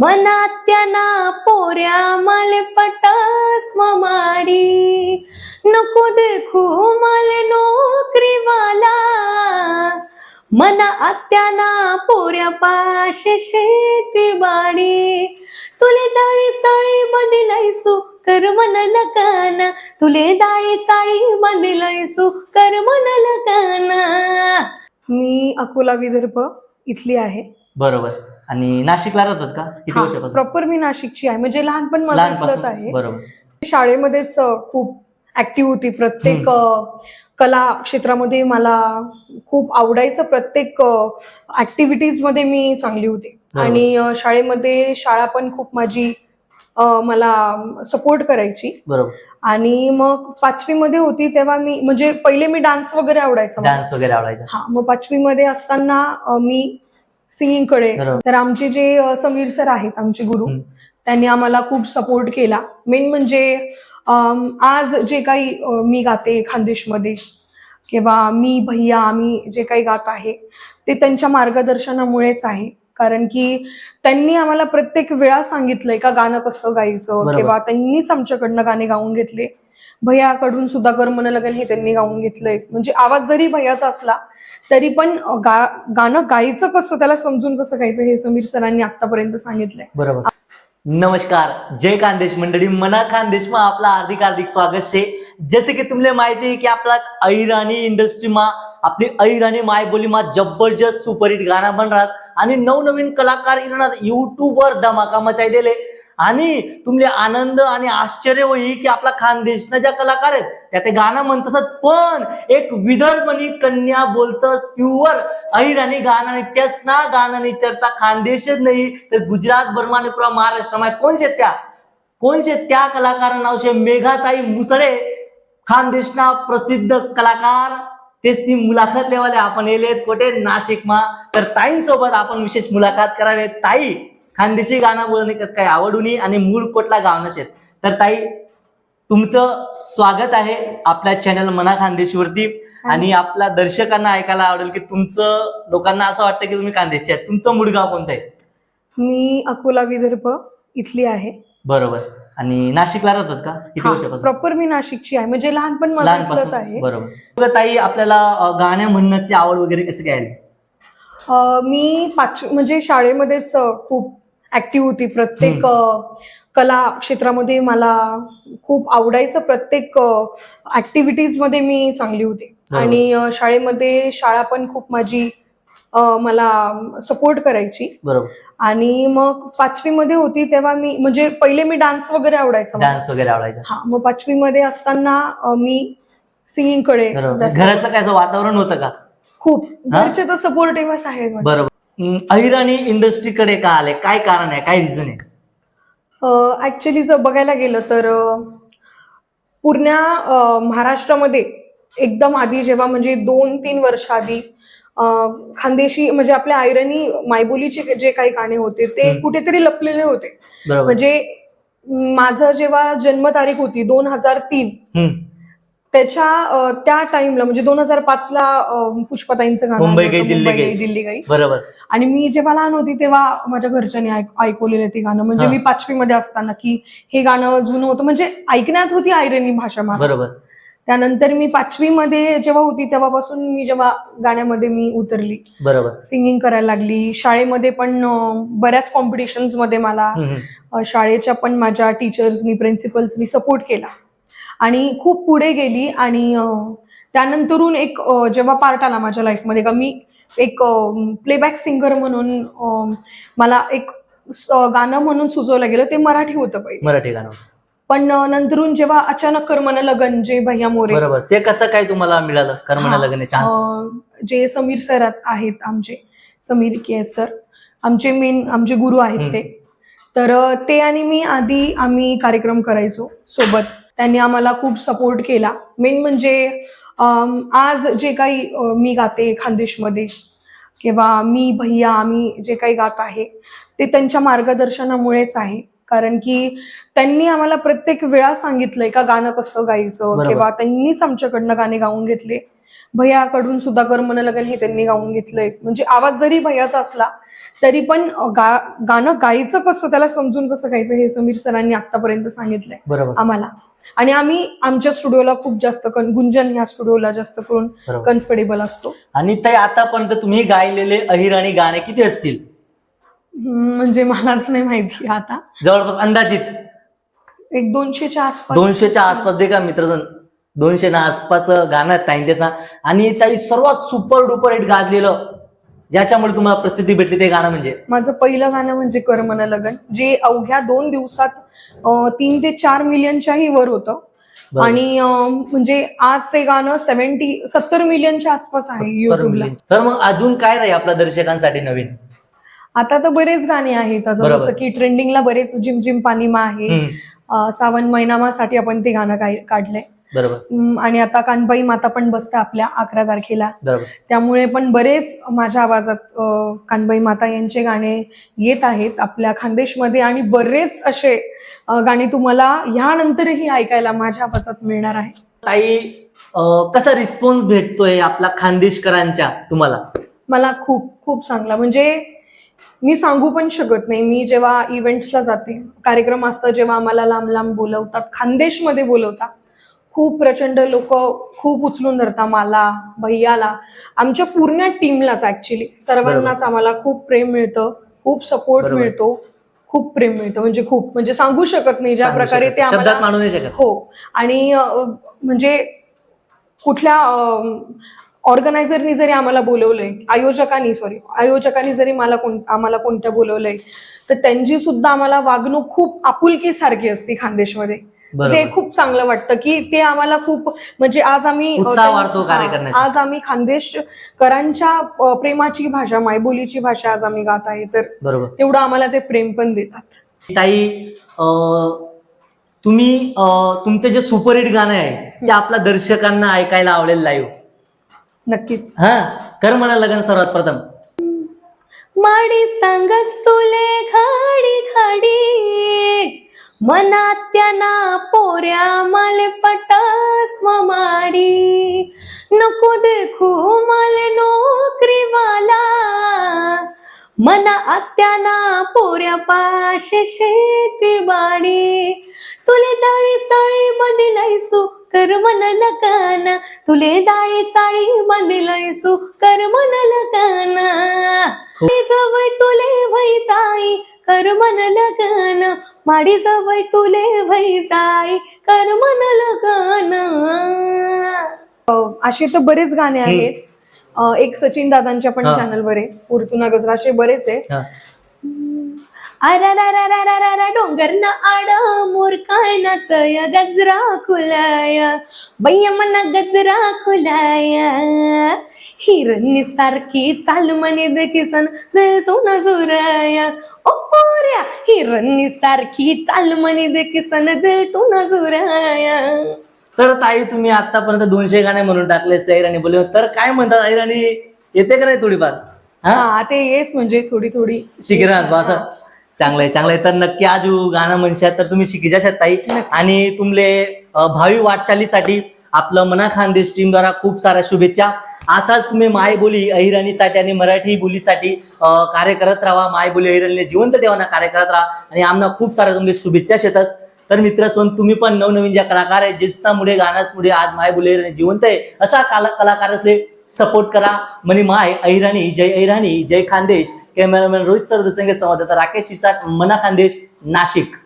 मनात्याना पोऱ्या मलपटास माडी नको देखू मल नोकरीवाला. मना आत्याना पोऱ्या पाशे शेती बाडी तुले दाळी साळी बंदिलायसो कर मन काना. तुले दाळी साळी बंदिलायसो कर मन काना. मी अकोला विदर्भ इथली आहे. बरोबर. आणि नाशिकला राहतात का? किती वर्षापासून? प्रॉपर मी नाशिकची आहे. म्हणजे लहानपण मला इथलंच लहानपासून आहे. बरोबर. शाळेमध्येच अ, खूप ऍक्टिव्ह होती. प्रत्येक अ, कला क्षेत्रामध्ये मला खूप आवडायचं. प्रत्येक ऍक्टिव्हिटीजमध्ये मी चांगली होती. बरोबर. आणि अ, शाळेमध्ये शाळा पण खूप माझी अ, मला सपोर्ट करायची. बरोबर. आणि मग पाचवीमध्ये होती तेव्हा मी म्हणजे पहिले मी डान्स वगैरे आवडायचा मला. डान्स वगैरे आवडायचा. हा मग पाचवीमध्ये असताना अ, मी सिंगिंगकडे बरोबर. तर आमचे जे समीर सर आहेत आमचे गुरु. त्यांनी आम्हाला खूप सपोर्ट केला मेन म्हणजे आज जे काही मी गाते खानदेशमध्ये किंवा मी भैया आम्ही जे काही गात आहे ते त्यांच्या मार्गदर्शनामुळेच आहे कारण की त्यांनी आम्हाला प्रत्येक वेळा सांगितलंय का गाणं कसं गायचं. किंवा त्यांनीच आमच्याकडनं गाणे गाऊन घेतले भैयाकडून सुद्धा कर्मन लगन हे त्यांनी गाऊन घेतलंय. म्हणजे आवाज जरी भैयाचा असला तरी पण गा गाणं गायचं कसं त्याला समजून कसं गायचं हे समीर सरांनी आतापर्यंत सांगितलंय. बरोबर. नमस्कार. जय खानदेश मंडळी. मना खानदेश मा आपला हार्दिक हार्दिक स्वागत છે जसे की तुमले माहिती आहे की आपला ऐराणी इंडस्ट्रीमा आपली ऐराणी मायबोलीमा जबरदस्त सुपरहिट गाणं बन राहत आणि नवनवीन कलाकार येणार युट्यूबवर धमाका मचाई दिले आणि तुमले आनंद आणि आश्चर्य होई की आपला खानदेशनं ज्या कलाकार आहेत त्या ते गाणं म्हणतसत पण एक विदर्भनी कन्या बोलतस प्युअर अहिराणी गाणं आणि त्याच ना गाणं निचरता. खानदेशच नाही तर गुजरात बर्माने आणि पुरा कोण शेत त्या? कोणशे त्या कलाकार नाव शे मेघाताई मुसळे खानदेशना प्रसिद्ध कलाकार? तेच ती मुलाखत लेवाले आपण येलेत. कोठे? नाशिकमा. तर ताईंसोबत आपण विशेष मुलाखत करावे. ताई खानदेशी गाणं बोलणे कसं काय? आवडूनी आणि मूळ कोटला गाव नसेल तर ताई तुमचं स्वागत आहे आपल्या चॅनल मना खानदेशवरती. आणि आपल्या दर्शकांना ऐकायला आवडेल की तुमचं लोकांना असं वाटतं की तुम्ही खानदेशचे आहेत. तुमचं मूळ गाव कोणतं आहे? मी अकोला विदर्भ इथली आहे. बरोबर. आणि नाशिकला राहतात का? किती वर्षापासून? प्रॉपर मी नाशिकची आहे. म्हणजे लहानपण मला इथलंच आहे. बरोबर. ताई आपल्याला अं, गाण्या म्हणण्याची आवड वगैरे कसं काय आली? अ, मी पाचवी म्हणजे शाळेमध्येच अ, खूप ऍक्टिव्ह होती. प्रत्येक कला क्षेत्रामध्ये मला खूप आवडायचं. प्रत्येक ऍक्टिव्हिटीजमध्ये मी चांगली होती. आणि शाळेमध्ये शाळा पण खूप माझी मला सपोर्ट करायची. बरोबर. आणि मग पाचवीमध्ये होती तेव्हा मी म्हणजे पहिले मी डान्स वगैरे आवडायचा. डान्स वगैरे आवडायचा. हा मग पाचवीमध्ये असताना अ, मी सिंगिंगकडे घराचं काय वातावरण होतं का? खूप? घरचे तर. बरोबर. हम्म, अहिराणी इंडस्ट्रीकडे का आले? काय कारण आहे? काय रिझन आहे? ऍक्च्युली जर बघायला गेलं तर पूर्ण महाराष्ट्रामध्ये एकदम आधी जेव्हा म्हणजे दोन तीन वर्ष आधी खानदेशी म्हणजे आपल्या आयरनी मायबोलीचे जे काही गाणे होते ते. कुठेतरी लपलेले होते. म्हणजे माझं जेव्हा जन्मतारीख होती दोन हजार तीन त्याच्या त्या टाइमला म्हणजे दोन हजार पाच ला पुष्पाताईंचं गाणं मुंबई आलं गई, होतं, दिल्ली मुंबई गई. गई, दिल्ली गई. बरोबर. आणि मी जेव्हा लहान होती तेव्हा माझ्या घरच्यांनी ऐक- ऐकवलेलं ते गाणं. म्हणजे हा. मी पाचवीमध्ये असताना की हे गाणं जुनं होतं. म्हणजे ऐकण्यात होती आयरनी भाषा मला बरोबर. त्यानंतर मी पाचवीमध्ये जेव्हा होती तेव्हापासून मी जेव्हा गाण्यामध्ये मी उतरली. बरोबर. सिंगिंग करायला लागली. शाळेमध्ये पण अं, बऱ्याच कॉम्पिटिशन्समध्ये मला हम्म, हम्म. अं, शाळेच्या पण माझ्या टीचर्सनी प्रिन्सिपल्सनी सपोर्ट केला. आणि खूप पुढे गेली आणि त्यानंतरून एक जेव्हा पार्ट आला माझ्या लाईफमध्ये का मी एक प्लेबॅक सिंगर म्हणून मला एक गाणं म्हणून सुचवलं गेलं ते मराठी होतं पहिले मराठी गाणं पण नंतरून जेव्हा अचानक कर्मन लगन जे भैया मोरे. बरोबर. ते कसं काय तुम्हाला मिळालं कर्मणा हा, लग्न चान्स जे समीर सर आहेत आमचे समीर के एस सर आमचे मेन आमचे गुरु आहेत. ते. तर ते आणि मी आधी आम्ही कार्यक्रम करायचो सोबत. त्यांनी आम्हाला खूप सपोर्ट केला. मेन म्हणजे आज जे काही मी गाते खानदेशमध्ये किंवा मी भैया आम्ही जे काही गात आहे ते त्यांच्या मार्गदर्शनामुळेच आहे. कारण की त्यांनी आम्हाला प्रत्येक वेळा सांगितलंय का गाणं कसं गायचं. किंवा त्यांनीच आमच्याकडनं गाणे गाऊन घेतले. भैयाकडून सुद्धा कर्मन लगन हे त्यांनी गाऊन घेतलंय. म्हणजे आवाज जरी भैयाचा असला तरी पण गा गाणं गायचं कसं त्याला समजून कसं गायचं हे समीर सरांनी आतापर्यंत सांगितलंय बरोबर. आम्हाला. आणि आम्ही आमच्या स्टुडिओला खूप जास्त कन- गुंजन ह्या स्टुडिओला जास्त करून कम्फर्टेबल असतो. आणि ताई आतापर्यंत तुम्ही गायलेले अहिराणी गाणे किती असतील? म्हणजे मलाच नाही माहिती आता. जवळपास अंदाजित? एक दोनशेच्या आसपास. दोनशेच्या आसपास जे का मित्रजन? दोनशे ना आसपास गाणं आहेत ताई त्याचा आणि ताई सर्वात सुपर डुपर हिट गाजलेलं ज्याच्यामुळे तुम्हाला प्रसिद्धी भेटली ते गाणं म्हणजे? माझं पहिलं गाणं म्हणजे करमन लगन जे अवघ्या दोन दिवसात तीन ते चार मिलियनच्याही वर होतं. आणि म्हणजे आज ते गाणं सेव्हन्टी सत्तर मिलियनच्या आसपास आहे युट्यूबला तर मग अजून काय राहील आपल्या दर्शकांसाठी नवीन? आता तर बरेच गाणे आहेत. जसं की ट्रेंडिंगला बरेच जिम जिम पाणीमा आहे. सावन महिनामासाठी आपण ते गाणं काढलंय. बरोबर. आणि आता कानबाई माता पण बसते आपल्या अकरा तारखेला. त्यामुळे पण बरेच माझ्या आवाजात कानबाई माता यांचे गाणे येत आहेत आपल्या खानदेशमध्ये आणि बरेच असे गाणे तुम्हाला ह्यानंतरही ऐकायला माझ्या आवाजात मिळणार आहे. ताई कसा रिस्पॉन्स भेटतोय आपला खानदेशकरांच्या तुम्हाला? मला खूप खूप चांगला. म्हणजे मी सांगू पण शकत नाही. मी जेव्हा इव्हेंट्सला जाते कार्यक्रम असतात जेव्हा आम्हाला लांब लांब बोलवतात खानदेशमध्ये बोलवतात खूप प्रचंड लोक खूप उचलून धरतात मला भैयाला. आमच्या पूर्ण टीमलाच ऍक्च्युली सर्वांनाच आम्हाला खूप प्रेम मिळतं खूप सपोर्ट. मिळतो खूप प्रेम मिळतं. म्हणजे खूप. म्हणजे सांगू शकत नाही ज्या प्रकारे. ते आम्हाला हो. आणि म्हणजे कुठल्या ऑर्गनायझरनी जरी आम्हाला बोलवलंय आयोजकांनी सॉरी आयोजकांनी जरी मला कोण आम्हाला कोणत्या बोलवलंय तर त्यांची सुद्धा आम्हाला वागणूक खूप आपुलकी सारखी असते खानदेशमध्ये. ते खूप चांगलं वाटतं की ते आम्हाला खूप म्हणजे आज आम्ही. आज आम्ही खानदेशकरांच्या प्रेमाची भाषा मायबोलीची भाषा आज आम्ही गात आहे. तर बरोबर. तेवढं आम्हाला ते प्रेम पण देतात. ताई तुम्ही तुमचे जे सुपरहिट गाणं आहे ते आपल्या दर्शकांना ऐकायला आवडेल लाईव्ह नक्कीच. हा कर म्हणा लगन सर्वात प्रथम. माडी सांगस तुले खाडी खाडी मनात त्यांना पोऱ्या माले पटास माडी नको देखू माले नोकरीवाला. मना आत्याना पोऱ्या पाशे शेती बाडी तुले दाळी साळी बंदिलायसू कर म्हणाला काना तुले दाळी साळी बंदिलायसू कर म्हणाला काना जवळ तुले भई जाई. कर मन लगन माडी जवळ तुले भई जाई कर मन लगन असे तर बरेच गाणे आहेत. अ, एक सचिन दादांच्या पण हा. चॅनलवर आहे. उर्तुना गजरा असे बरेच आहे हा. अरारारारारारा डोंगर ना आड मोर काय नाचय गजरा खुलाय. बैया मना गजरा खुलाय. हिरणी सारखी चाल म्हणे देखीसन तो न जुराय. ओ पोऱ्या हिरणी सारखी चाल म्हणे देखीसन तो न जुराय. तर ताई तुम्ही आतापर्यंत दोनशे गाणे म्हणून टाकले असते ऐराणी बोलले. तर काय म्हणतात ऐराणी येते का नाही थोडीफार? हा? ते येस म्हणजे थोडी थोडी. शिकिरात बा असं चांगलं आहे चांगलं आहे. तर नक्की आज गाणं म्हणशात तर तुम्ही शिकी जाशात ताई. आणि तुमले भावी वाटचालीसाठी आपलं मना खानदेश टीम द्वारा खूप साऱ्या शुभेच्छा. असाच तुम्ही माय बोली अहिराणीसाठी आणि मराठी बोलीसाठी कार्य करत राहा. माय बोली अहिराणीला जिवंत ठेवाना कार्य करत राहा. आणि आम्हाला खूप साऱ्या तुमचे शुभेच्छा शेतस. तर मित्र सोन तुम्ही पण नवनवीन ज्या कलाकार आहेत जिस्तामुळे गाण्यासमुळे आज माय बोली अहिराणी जिवंत आहे असा कला कलाकार असले सपोर्ट करा. म्हणे माय अहिराणी जय अहिराणी जय खानदेश. कॅमेरामॅन रोहित सर संवाददाता राकेश शिसाट मना खानदेश नाशिक.